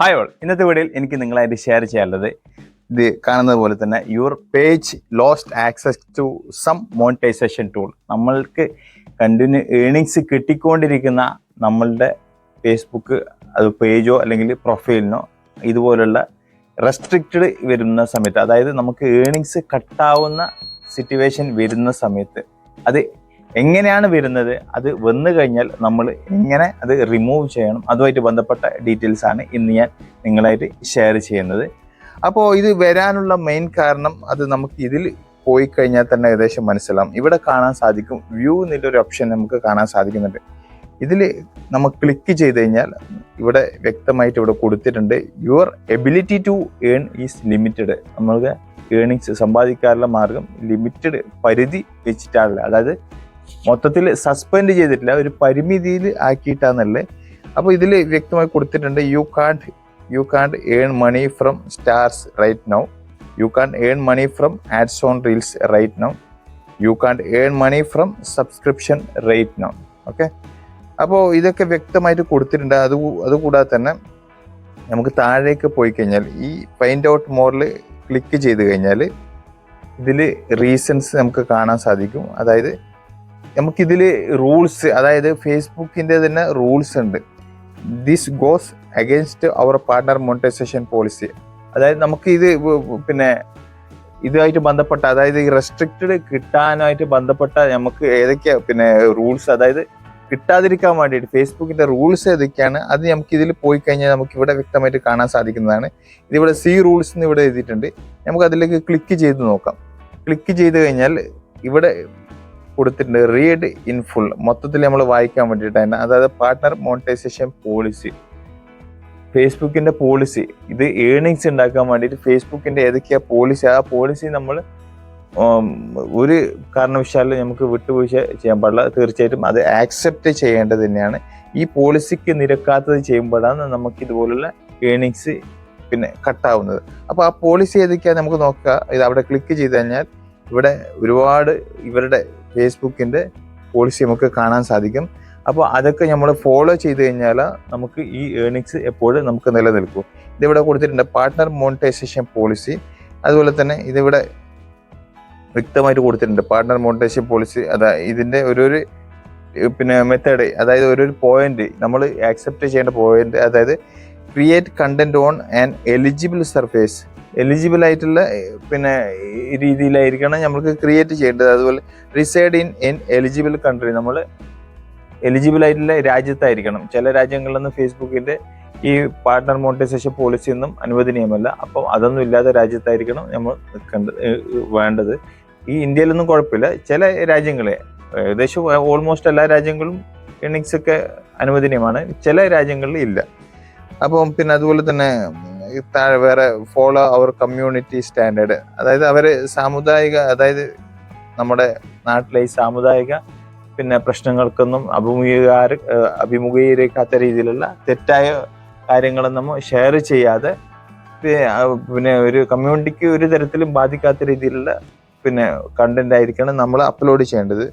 Hi all ഇന്നത്തെ വീഡിയോയിൽ എനിക്ക് നിങ്ങളായിട്ട് ഷെയർ ചെയ്യാനുള്ളത് ഇത് കാണുന്നത് പോലെ തന്നെ your page lost access to some monetization tool നമ്മൾക്ക് കണ്ടിന്യൂ ഏണിങ്സ് കിട്ടിക്കൊണ്ടിരിക്കുന്ന നമ്മളുടെ ഫേസ്ബുക്ക് അത് പേജോ അല്ലെങ്കിൽ പ്രൊഫൈലിനോ ഇതുപോലുള്ള റെസ്ട്രിക്റ്റഡ് വരുന്ന സമയത്ത് അതായത് നമുക്ക് ഏണിങ്സ് കട്ടാവുന്ന സിറ്റുവേഷൻ വരുന്ന സമയത്ത് അത് എങ്ങനെയാണ് വരുന്നത്? അത് വന്നു കഴിഞ്ഞാൽ നമ്മൾ എങ്ങനെ അത് റിമൂവ് ചെയ്യണം? അതുമായിട്ട് ബന്ധപ്പെട്ട ഡീറ്റെയിൽസ് ആണ് ഇന്ന് ഞാൻ നിങ്ങളായിട്ട് ഷെയർ ചെയ്യുന്നത്. അപ്പോൾ ഇത് വരാനുള്ള മെയിൻ കാരണം അത് നമുക്ക് ഇതിൽ പോയി കഴിഞ്ഞാൽ തന്നെ ഏകദേശം മനസ്സിലാവും. ഇവിടെ കാണാൻ സാധിക്കും വ്യൂ എന്നുള്ളൊരു ഓപ്ഷൻ നമുക്ക് കാണാൻ സാധിക്കുന്നുണ്ട്. ഇതിൽ നമ്മൾ ക്ലിക്ക് ചെയ്ത് കഴിഞ്ഞാൽ ഇവിടെ വ്യക്തമായിട്ട് ഇവിടെ കൊടുത്തിട്ടുണ്ട് your ability to earn is limited നമ്മൾക്ക് ഏണിങ്സ് സമ്പാദിക്കാനുള്ള മാർഗം ലിമിറ്റഡ് പരിധി വെച്ചിട്ടാണുള്ളത് അതായത് മൊത്തത്തിൽ സസ്പെൻഡ് ചെയ്തിട്ടില്ല ഒരു പരിമിതിയിൽ ആക്കിയിട്ടാന്നല്ലേ? അപ്പോൾ ഇതിൽ വ്യക്തമായി കൊടുത്തിട്ടുണ്ട് you can't you can't earn money from stars right now you can't earn money from ads on reels right now you can't earn money from subscription right now okay അപ്പോൾ ഇതൊക്കെ വ്യക്തമായിട്ട് കൊടുത്തിട്ടുണ്ട്. അത് അതുകൂടാതെ തന്നെ നമുക്ക് താഴേക്ക് പോയി കഴിഞ്ഞാൽ ഈ ഫൈൻഡ് ഔട്ട് മോറിൽ ക്ലിക്ക് ചെയ്ത് കഴിഞ്ഞാൽ ഇതിൽ റീസൺസ് നമുക്ക് കാണാൻ സാധിക്കും. അതായത് നമുക്കിതിൽ റൂൾസ് അതായത് ഫേസ്ബുക്കിന്റെ തന്നെ റൂൾസ് ഉണ്ട്. This goes against our partner monetization policy അതായത് നമുക്ക് ഇത് പിന്നെ ഇതുമായിട്ട് ബന്ധപ്പെട്ട അതായത് ഈ റെസ്ട്രിക്റ്റഡ് കിട്ടാനായിട്ട് ബന്ധപ്പെട്ട നമുക്ക് ഏതൊക്കെയാ പിന്നെ റൂൾസ് അതായത് കിട്ടാതിരിക്കാൻ വേണ്ടിയിട്ട് ഫേസ്ബുക്കിന്റെ റൂൾസ് ഏതൊക്കെയാണ് അത് നമുക്ക് ഇതിൽ പോയി കഴിഞ്ഞാൽ നമുക്ക് ഇവിടെ വ്യക്തമായിട്ട് കാണാൻ സാധിക്കുന്നതാണ്. ഇതിവിടെ സി റൂൾസ് എന്ന് ഇവിടെ എഴുതിയിട്ടുണ്ട്. നമുക്ക് അതിലേക്ക് ക്ലിക്ക് ചെയ്ത് നോക്കാം. ക്ലിക്ക് ചെയ്ത് കഴിഞ്ഞാൽ ഇവിടെ കൊടുത്തിട്ടുണ്ട്. റീഡ് ഇൻ ഫുൾ മൊത്തത്തിൽ നമ്മൾ വായിക്കാൻ വേണ്ടിയിട്ടാണ് അതായത് പാർട്ട്ണർ മോണിറ്റൈസേഷൻ പോളിസി ഫേസ്ബുക്കിന്റെ പോളിസി ഇത് ഏണിങ്സ് ഉണ്ടാക്കാൻ വേണ്ടിയിട്ട് ഫേസ്ബുക്കിന്റെ ഏതൊക്കെയാ പോളിസി ആ പോളിസി നമ്മൾ ഒരു കാരണവശാലും നമുക്ക് വിട്ടുവീഴ്ച ചെയ്യാൻ പാടില്ല. തീർച്ചയായിട്ടും അത് ആക്സെപ്റ്റ് ചെയ്യേണ്ടത് തന്നെയാണ്. ഈ പോളിസിക്ക് നിരക്കാത്തത് ചെയ്യുമ്പോഴാണ് നമുക്ക് ഇതുപോലുള്ള ഏണിങ്സ് പിന്നെ കട്ടാവുന്നത് അപ്പോൾ ആ പോളിസി ഏതൊക്കെയാണ് നമുക്ക് നോക്കുക. ഇത് അവിടെ ക്ലിക്ക് ചെയ്ത് കഴിഞ്ഞാൽ ഇവിടെ ഒരുപാട് ഇവരുടെ ഫേസ്ബുക്കിന്റെ പോളിസി നമുക്ക് കാണാൻ സാധിക്കും. അപ്പോൾ അതൊക്കെ നമ്മൾ ഫോളോ ചെയ്ത് കഴിഞ്ഞാൽ നമുക്ക് ഈ ഏണിങ്സ് എപ്പോഴും നമുക്ക് നിലനിൽക്കും. ഇതിവിടെ കൊടുത്തിട്ടുണ്ട് പാർട്ട്ണർ മോണിറ്റൈസേഷൻ പോളിസി അതുപോലെ തന്നെ ഇതിവിടെ വ്യക്തമായിട്ട് കൊടുത്തിട്ടുണ്ട് പാർട്ട്ണർ മോണിറ്റൈസേഷൻ പോളിസി അതാ ഇതിന്റെ ഒരു ഒരു പിന്നെ മെത്തേഡ് അതായത് ഒരു ഒരു പോയിന്റ് നമ്മൾ ആക്സെപ്റ്റ് ചെയ്യേണ്ട പോയിന്റ് അതായത് create content on and eligible surface eligible ആയിട്ടുള്ള പിന്നെ രീതിയിലായിരിക്കണം നമുക്ക് ക്രിയേറ്റ് ചെയ്യേണ്ടത്. അതുപോലെ reside in in eligible country നമ്മൾ എലിജിബിൾ ആയിട്ടുള്ള രാജ്യത്തായിരിക്കണം. ചില രാജ്യങ്ങളിലൊന്നും ഫേസ്ബുക്കിന്റെ ഈ പാർട്ട്ണർ മോണിറ്റൈസേഷൻ പോളിസി ഒന്നും അനുവദനീയമല്ല. അപ്പം അതൊന്നും ഇല്ലാത്ത രാജ്യത്തായിരിക്കണം നമ്മൾ നിൽക്കേണ്ടത് വേണ്ടത്. ഈ ഇന്ത്യയിലൊന്നും കുഴപ്പമില്ല. ചില രാജ്യങ്ങളെ ഏകദേശം ഓൾമോസ്റ്റ് എല്ലാ രാജ്യങ്ങളും ഇണിങ്സൊക്കെ അനുവദനീയമാണ്. ചില രാജ്യങ്ങളിൽ ഇല്ല. അപ്പം പിന്നെ അതുപോലെ തന്നെ താഴെ വേറെ ഫോളോ അവർ കമ്മ്യൂണിറ്റി സ്റ്റാൻഡേർഡ് അതായത് അവർ സാമുദായിക അതായത് നമ്മുടെ നാട്ടിലെ ഈ സാമുദായിക പിന്നെ പ്രശ്നങ്ങൾക്കൊന്നും അഭിമുഖീകാര ഏഹ് അഭിമുഖീകരിക്കാത്ത രീതിയിലുള്ള തെറ്റായ കാര്യങ്ങളൊന്നും ഷെയർ ചെയ്യാതെ പിന്നെ ഒരു കമ്മ്യൂണിറ്റിക്ക് ഒരു തരത്തിലും ബാധിക്കാത്ത രീതിയിലുള്ള പിന്നെ കണ്ടന്റ് ആയിരിക്കണം നമ്മൾ അപ്ലോഡ് ചെയ്യേണ്ടത്.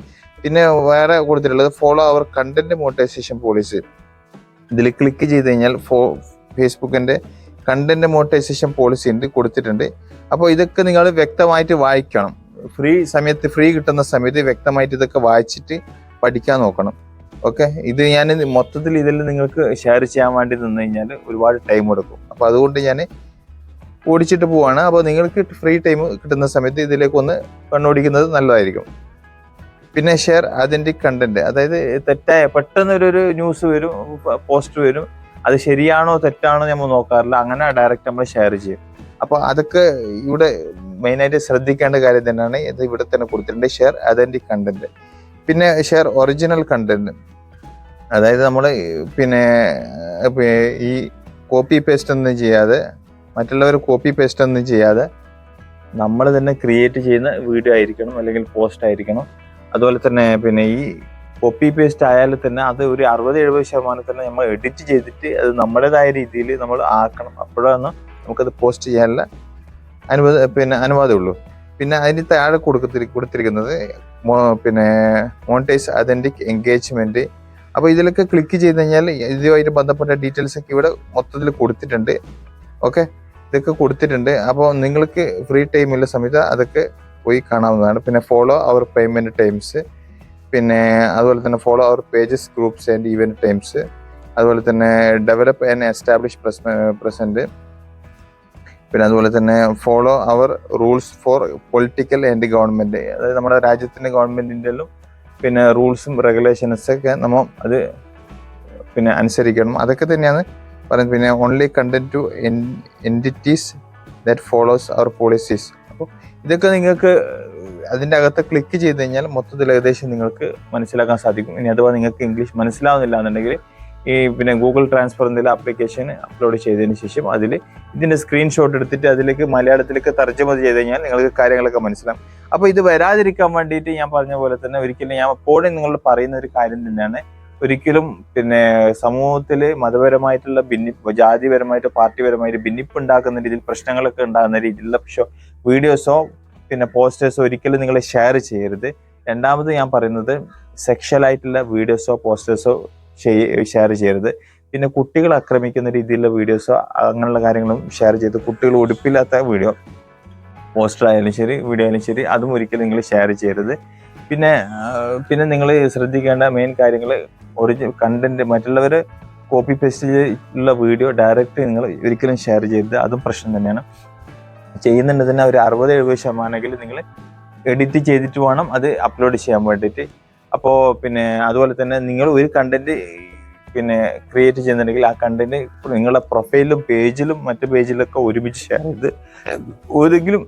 പിന്നെ വേറെ കൊടുത്തിട്ടുള്ളത് follow our content monetization policy ഇതിൽ ക്ലിക്ക് ചെയ്ത് കഴിഞ്ഞാൽ ഫോ ഫേസ്ബുക്കിന്റെ കണ്ടന്റ് മോണിറ്റൈസേഷൻ പോളിസി ഉണ്ട് കൊടുത്തിട്ടുണ്ട്. അപ്പോൾ ഇതൊക്കെ നിങ്ങൾ വ്യക്തമായിട്ട് വായിക്കണം. ഫ്രീ സമയത്ത് ഫ്രീ കിട്ടുന്ന സമയത്ത് വ്യക്തമായിട്ട് ഇതൊക്കെ വായിച്ചിട്ട് പഠിക്കാൻ നോക്കണം. ഓക്കെ? ഇത് ഞാൻ മൊത്തത്തിൽ ഇതിൽ നിങ്ങൾക്ക് ഷെയർ ചെയ്യാൻ വേണ്ടി നിന്ന് കഴിഞ്ഞാൽ ഒരുപാട് ടൈം എടുക്കും. അപ്പോൾ അതുകൊണ്ട് ഞാൻ ഓടിച്ചിട്ട് പോവാണ്. അപ്പോൾ നിങ്ങൾക്ക് ഫ്രീ ടൈം കിട്ടുന്ന സമയത്ത് ഇതിലേക്ക് ഒന്ന് കണ്ണോടിക്കുന്നത് നല്ലതായിരിക്കും. പിന്നെ ഷെയർ അതിന്റെ കണ്ടന്റ് അതായത് തെറ്റായ പെട്ടെന്ന് ഒരു ഒരു ന്യൂസ് വരും പോസ്റ്റ് വരും. അത് ശരിയാണോ തെറ്റാണോ നമ്മൾ നോക്കാറില്ല. അങ്ങനെ ഡയറക്റ്റ് നമ്മൾ ഷെയർ ചെയ്യും. അപ്പോൾ അതൊക്കെ ഇവിടെ മെയിനായിട്ട് ശ്രദ്ധിക്കേണ്ട കാര്യം തന്നെയാണ്. ഇത് ഇവിടെ തന്നെ കൊടുത്തിട്ടുണ്ട്. ഷെയർ അതിന്റെ കണ്ടന്റ് പിന്നെ ഷെയർ ഒറിജിനൽ കണ്ടന്റ് അതായത് നമ്മൾ പിന്നെ ഈ കോപ്പി പേസ്റ്റ് ഒന്നും ചെയ്യാതെ മറ്റുള്ളവർ കോപ്പി പേസ്റ്റ് ഒന്നും ചെയ്യാതെ നമ്മൾ തന്നെ ക്രിയേറ്റ് ചെയ്യുന്ന വീഡിയോ ആയിരിക്കണം അല്ലെങ്കിൽ പോസ്റ്റ് ആയിരിക്കണം. അതുപോലെ തന്നെ പിന്നെ ഈ കോപ്പി പേസ്റ്റ് ആയാലും തന്നെ അത് ഒരു അറുപത് എഴുപത് ശതമാനത്തിന് നമ്മൾ എഡിറ്റ് ചെയ്തിട്ട് അത് നമ്മുടേതായ രീതിയിൽ നമ്മൾ ആക്കണം. അപ്പോഴാണ് നമുക്കത് പോസ്റ്റ് ചെയ്യാനുള്ള അനുവാദ പിന്നെ അനുവാദമുള്ളൂ. പിന്നെ അതിന് താഴെ കൊടുക്കത്തി കൊടുത്തിരിക്കുന്നത് പിന്നെ മോണിറ്റൈസ് അതെന്റിക് എൻഗേജ്മെന്റ് അപ്പോൾ ഇതിലൊക്കെ ക്ലിക്ക് ചെയ്ത് കഴിഞ്ഞാൽ ഇതുമായിട്ട് ബന്ധപ്പെട്ട ഡീറ്റെയിൽസ് ഒക്കെ ഇവിടെ മൊത്തത്തിൽ കൊടുത്തിട്ടുണ്ട്. ഓക്കെ ഇതൊക്കെ കൊടുത്തിട്ടുണ്ട്. അപ്പോൾ നിങ്ങൾക്ക് ഫ്രീ ടൈമുള്ള സമയത്ത് അതൊക്കെ പോയി കാണാവുന്നതാണ്. പിന്നെ ഫോളോ അവർ പേയ്മെന്റ് ടൈംസ് പിന്നെ അതുപോലെ തന്നെ follow our pages groups and event times അതുപോലെ തന്നെ ഡെവലപ്പ് ആൻഡ് എസ്റ്റാബ്ലിഷ് പ്രസന്റ് പിന്നെ അതുപോലെ തന്നെ follow our rules for political and government അതായത് നമ്മുടെ രാജ്യത്തിന്റെ ഗവൺമെന്റിന്റെ പിന്നെ റൂൾസും റെഗുലേഷൻസ് ഒക്കെ നമ്മൾ അത് പിന്നെ അനുസരിക്കണം. അതൊക്കെ തന്നെയാണ് പറയുന്നത്. പിന്നെ only content to entities that follows our policies അപ്പോൾ ഇതൊക്കെ നിങ്ങൾക്ക് അതിന്റെ അകത്ത് ക്ലിക്ക് ചെയ്ത് കഴിഞ്ഞാൽ മൊത്തത്തിൽ ഏകദേശം നിങ്ങൾക്ക് മനസ്സിലാക്കാൻ സാധിക്കും. ഇനി അഥവാ നിങ്ങൾക്ക് ഇംഗ്ലീഷ് മനസ്സിലാവുന്നില്ല എന്നുണ്ടെങ്കിൽ ഈ പിന്നെ ഗൂഗിൾ ട്രാൻസ്ഫർ എന്തെങ്കിലും ആപ്ലിക്കേഷൻ അപ്ലോഡ് ചെയ്തതിന് ശേഷം അതിൽ ഇതിന്റെ സ്ക്രീൻഷോട്ട് എടുത്തിട്ട് അതിലേക്ക് മലയാളത്തിലേക്ക് തർജമ ചെയ്ത് കഴിഞ്ഞാൽ നിങ്ങൾക്ക് കാര്യങ്ങളൊക്കെ മനസ്സിലാവും. അപ്പോൾ ഇത് വരാതിരിക്കാൻ വേണ്ടിയിട്ട് ഞാൻ പറഞ്ഞ പോലെ തന്നെ ഒരിക്കലും ഞാൻ എപ്പോഴും നിങ്ങളോട് പറയുന്ന ഒരു കാര്യം തന്നെയാണ്. ഒരിക്കലും പിന്നെ സമൂഹത്തിൽ മതപരമായിട്ടുള്ള ഭിന്നിപ്പ് ജാതിപരമായിട്ടോ പാർട്ടിപരമായിട്ട് ഭിന്നിപ്പ് ഉണ്ടാക്കുന്ന രീതിയിൽ പ്രശ്നങ്ങളൊക്കെ ഉണ്ടാകുന്ന രീതിയിലുള്ള പക്ഷേ വീഡിയോസോ പിന്നെ പോസ്റ്റേഴ്സോ ഒരിക്കലും നിങ്ങൾ ഷെയർ ചെയ്യരുത്. രണ്ടാമത് ഞാൻ പറയുന്നത് സെക്ഷലായിട്ടുള്ള വീഡിയോസോ പോസ്റ്റേഴ്സോ ഷെയർ ചെയ്യരുത്. പിന്നെ കുട്ടികളെ ആക്രമിക്കുന്ന രീതിയിലുള്ള വീഡിയോസോ അങ്ങനെയുള്ള കാര്യങ്ങളും ഷെയർ ചെയ്ത് കുട്ടികൾ ഉടുപ്പില്ലാത്ത വീഡിയോ പോസ്റ്റർ ആയാലും ശരി വീഡിയോ ആയാലും ശരി അതും ഒരിക്കലും നിങ്ങൾ ഷെയർ ചെയ്യരുത്. പിന്നെ പിന്നെ നിങ്ങൾ ശ്രദ്ധിക്കേണ്ട മെയിൻ കാര്യങ്ങൾ ഒറിജിനൽ കണ്ടന്റ് മറ്റുള്ളവർ കോപ്പി പേസ്റ്റ് ചെയ്തിട്ടുള്ള വീഡിയോ ഡയറക്റ്റ് നിങ്ങൾ ഒരിക്കലും ഷെയർ ചെയ്യരുത്. അതും പ്രശ്നം തന്നെയാണ്. ചെയ്യുന്നുണ്ട് തന്നെ ഒരു അറുപത് എഴുപത് ശതമാനമെങ്കിലും നിങ്ങൾ എഡിറ്റ് ചെയ്തിട്ട് വേണം അത് അപ്ലോഡ് ചെയ്യാൻ വേണ്ടിയിട്ട്. അപ്പോൾ പിന്നെ അതുപോലെ തന്നെ നിങ്ങൾ ഒരു കണ്ടന്റ് പിന്നെ ക്രിയേറ്റ് ചെയ്യുന്നുണ്ടെങ്കിൽ ആ കണ്ടന്റ് നിങ്ങളുടെ പ്രൊഫൈലും പേജിലും മറ്റു പേജിലൊക്കെ ഒരുമിച്ച് ഷെയർ ചെയ്ത് ഏതെങ്കിലും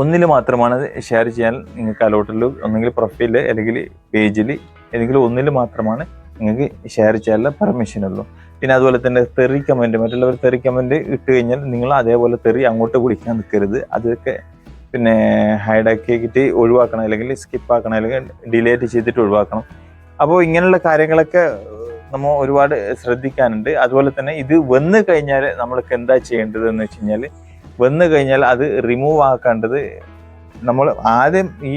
ഒന്നിൽ മാത്രമാണ് ഷെയർ ചെയ്യാൻ നിങ്ങൾക്ക് അലോട്ടിൽ ഒന്നെങ്കിൽ പ്രൊഫൈലിൽ അല്ലെങ്കിൽ പേജിൽ അല്ലെങ്കിൽ ഒന്നിൽ മാത്രമാണ് നിങ്ങൾക്ക് ഷെയർ ചെയ്യാനുള്ള പെർമിഷൻ ഉള്ളൂ. പിന്നെ അതുപോലെ തന്നെ തെറി കമന്റ് മറ്റുള്ളവർ തെറി കമന്റ് ഇട്ട് കഴിഞ്ഞാൽ നിങ്ങൾ അതേപോലെ തെറി അങ്ങോട്ട് കുടിക്കാൻ നിൽക്കരുത്. അതൊക്കെ പിന്നെ ഹൈഡാക്കിയിട്ട് ഒഴിവാക്കണം അല്ലെങ്കിൽ സ്കിപ്പ് ആക്കണം അല്ലെങ്കിൽ ഡിലേറ്റ് ചെയ്തിട്ട് ഒഴിവാക്കണം. അപ്പോൾ ഇങ്ങനെയുള്ള കാര്യങ്ങളൊക്കെ നമ്മൾ ഒരുപാട് ശ്രദ്ധിക്കാനുണ്ട്. അതുപോലെ തന്നെ ഇത് വന്നു കഴിഞ്ഞാൽ നമ്മൾക്ക് എന്താ ചെയ്യേണ്ടത് എന്ന് വെച്ച് കഴിഞ്ഞാൽ വന്നു കഴിഞ്ഞാൽ അത് റിമൂവ് ആക്കേണ്ടത് നമ്മൾ ആദ്യം ഈ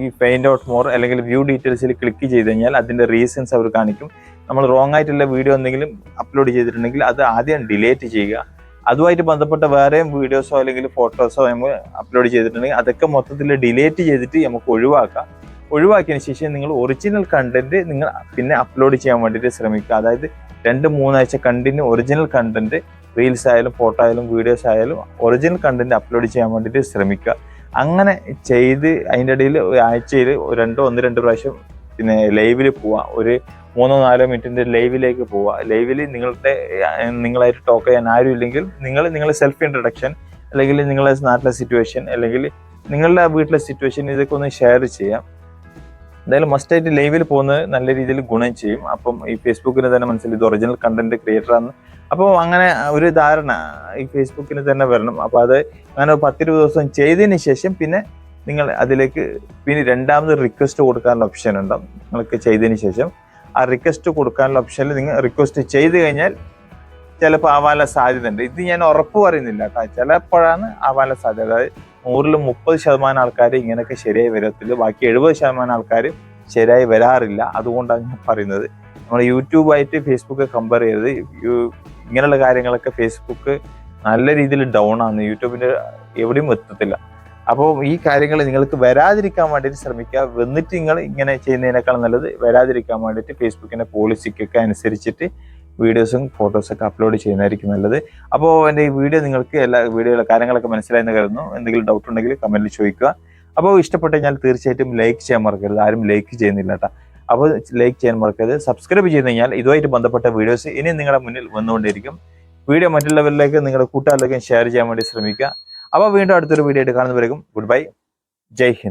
ഈ ഫൈൻഡ് ഔട്ട് മോർ അല്ലെങ്കിൽ വ്യൂ ഡീറ്റെയിൽസിൽ ക്ലിക്ക് ചെയ്ത് കഴിഞ്ഞാൽ അതിന്റെ റീസൺസ് അവർ കാണിക്കും. നമ്മൾ റോങ് ആയിട്ടുള്ള വീഡിയോ എന്തെങ്കിലും അപ്ലോഡ് ചെയ്തിട്ടുണ്ടെങ്കിൽ അത് ആദ്യം ഡിലേറ്റ് ചെയ്യുക. അതുമായിട്ട് ബന്ധപ്പെട്ട വേറെയും വീഡിയോസോ അല്ലെങ്കിൽ ഫോട്ടോസോ നമ്മൾ അപ്ലോഡ് ചെയ്തിട്ടുണ്ടെങ്കിൽ അതൊക്കെ മൊത്തത്തിൽ ഡിലേറ്റ് ചെയ്തിട്ട് നമുക്ക് ഒഴിവാക്കാം. ഒഴിവാക്കിയതിന് ശേഷം നിങ്ങൾ ഒറിജിനൽ കണ്ടന്റ് നിങ്ങൾ പിന്നെ അപ്ലോഡ് ചെയ്യാൻ വേണ്ടിയിട്ട് ശ്രമിക്കുക. അതായത് രണ്ട് മൂന്നാഴ്ച കണ്ടിന്യൂ ഒറിജിനൽ കണ്ടന്റ് റീൽസ് ആയാലും ഫോട്ടോ ആയാലും വീഡിയോസ് ആയാലും ഒറിജിനൽ കണ്ടന്റ് അപ്ലോഡ് ചെയ്യാൻ വേണ്ടിയിട്ട് ശ്രമിക്കുക. അങ്ങനെ ചെയ്ത് അതിന്റെ ഇടയിൽ ആഴ്ചയിൽ രണ്ടോ ഒന്ന് രണ്ട് പ്രാവശ്യം പിന്നെ ലൈവിൽ പോവുക ഒരു മൂന്നോ നാലോ മിനിറ്റിന്റെ ലൈവിലേക്ക് പോവുക ലൈവിൽ നിങ്ങളുടെ നിങ്ങളായിട്ട് ടോക്ക് ചെയ്യാൻ ആരും ഇല്ലെങ്കിൽ നിങ്ങൾ നിങ്ങളുടെ സെൽഫ് ഇൻട്രഡക്ഷൻ അല്ലെങ്കിൽ നിങ്ങളുടെ നാട്ടിലെ സിറ്റുവേഷൻ അല്ലെങ്കിൽ നിങ്ങളുടെ വീട്ടിലെ സിറ്റുവേഷൻ ഇതൊക്കെ ഒന്ന് ഷെയർ ചെയ്യാം. എന്തായാലും മസ്റ്റായിട്ട് ലൈവിൽ പോകുന്നത് നല്ല രീതിയിൽ ഗുണം ചെയ്യും. അപ്പം ഈ ഫേസ്ബുക്കിന് തന്നെ മനസ്സിലായി ഇത് ഒറിജിനൽ കണ്ടന്റ് ക്രിയേറ്റർ ആണ് അപ്പോൾ അങ്ങനെ ഒരു ധാരണ ഈ ഫേസ്ബുക്കിന് തന്നെ വരണം. അപ്പോൾ അത് അങ്ങനെ പത്തിരുപത് ദിവസം ചെയ്തതിന് ശേഷം പിന്നെ നിങ്ങൾ അതിലേക്ക് പിന്നെ രണ്ടാമത് റിക്വസ്റ്റ് കൊടുക്കാനുള്ള ഓപ്ഷൻ ഉണ്ടാവും. നിങ്ങൾക്ക് ചെയ്തതിന് ശേഷം. ആ റിക്വസ്റ്റ് കൊടുക്കാനുള്ള ഓപ്ഷനിൽ നിങ്ങൾ റിക്വസ്റ്റ് ചെയ്ത് കഴിഞ്ഞാൽ ചിലപ്പോൾ ആവാനുള്ള സാധ്യത ഉണ്ട്. ഇത് ഞാൻ ഉറപ്പ് പറയുന്നില്ല കേട്ടോ. ചിലപ്പോഴാണ് ആവാനുള്ള സാധ്യത. അതായത് നൂറിൽ മുപ്പത് ശതമാനം ആൾക്കാർ ഇങ്ങനെയൊക്കെ ശരിയായി വരത്തില്ല. ബാക്കി എഴുപത് ശതമാനം ആൾക്കാർ ശരിയായി വരാറില്ല. അതുകൊണ്ടാണ് ഞാൻ പറയുന്നത്. നമ്മൾ യൂട്യൂബായിട്ട് ഫേസ്ബുക്ക് കമ്പയർ ചെയ്ത് ഇങ്ങനെയുള്ള കാര്യങ്ങളൊക്കെ ഫേസ്ബുക്ക് നല്ല രീതിയിൽ ഡൗൺ ആണ്. യൂട്യൂബിന്റെ എവിടെയും എത്തത്തില്ല. അപ്പോൾ ഈ കാര്യങ്ങൾ നിങ്ങൾക്ക് വരാതിരിക്കാൻ വേണ്ടിയിട്ട് ശ്രമിക്കുക. വന്നിട്ട് നിങ്ങൾ ഇങ്ങനെ ചെയ്യുന്നതിനേക്കാൾ നല്ലത് വരാതിരിക്കാൻ വേണ്ടിയിട്ട് ഫേസ്ബുക്കിന്റെ പോളിസിക്കൊക്കെ അനുസരിച്ചിട്ട് വീഡിയോസും ഫോട്ടോസൊക്കെ അപ്ലോഡ് ചെയ്യുന്നതായിരിക്കും നല്ലത്. അപ്പോൾ എന്റെ ഈ വീഡിയോ നിങ്ങൾക്ക് എല്ലാ വീഡിയോയിലെ കാര്യങ്ങളൊക്കെ മനസ്സിലായെന്ന് കരുതുന്നു. എന്തെങ്കിലും ഡൗട്ട് ഉണ്ടെങ്കിൽ കമന്റിൽ ചോദിക്കുക. അപ്പോൾ ഇഷ്ടപ്പെട്ട് കഴിഞ്ഞാൽ തീർച്ചയായിട്ടും ലൈക്ക് ചെയ്യാൻ മറക്കരുത്. ആരും ലൈക്ക് ചെയ്യുന്നില്ല കേട്ടോ അപ്പോൾ ലൈക്ക് ചെയ്യാൻ മറക്കരുത്. സബ്സ്ക്രൈബ് ചെയ്ത് കഴിഞ്ഞാൽ ഇതുമായിട്ട് ബന്ധപ്പെട്ട വീഡിയോസ് ഇനി നിങ്ങളുടെ മുന്നിൽ വന്നുകൊണ്ടിരിക്കും വീഡിയോ മറ്റുള്ളവരിലേക്ക് നിങ്ങളുടെ കൂട്ടുകാരിലേക്കും ഷെയർ ചെയ്യാൻ വേണ്ടി ശ്രമിക്കുക. അപ്പോൾ വീണ്ടും അടുത്തൊരു വീഡിയോ ആയിട്ട് കാണുന്നവരേക്കും ഗുഡ് ബൈ ജയ് ഹിന്ദ്.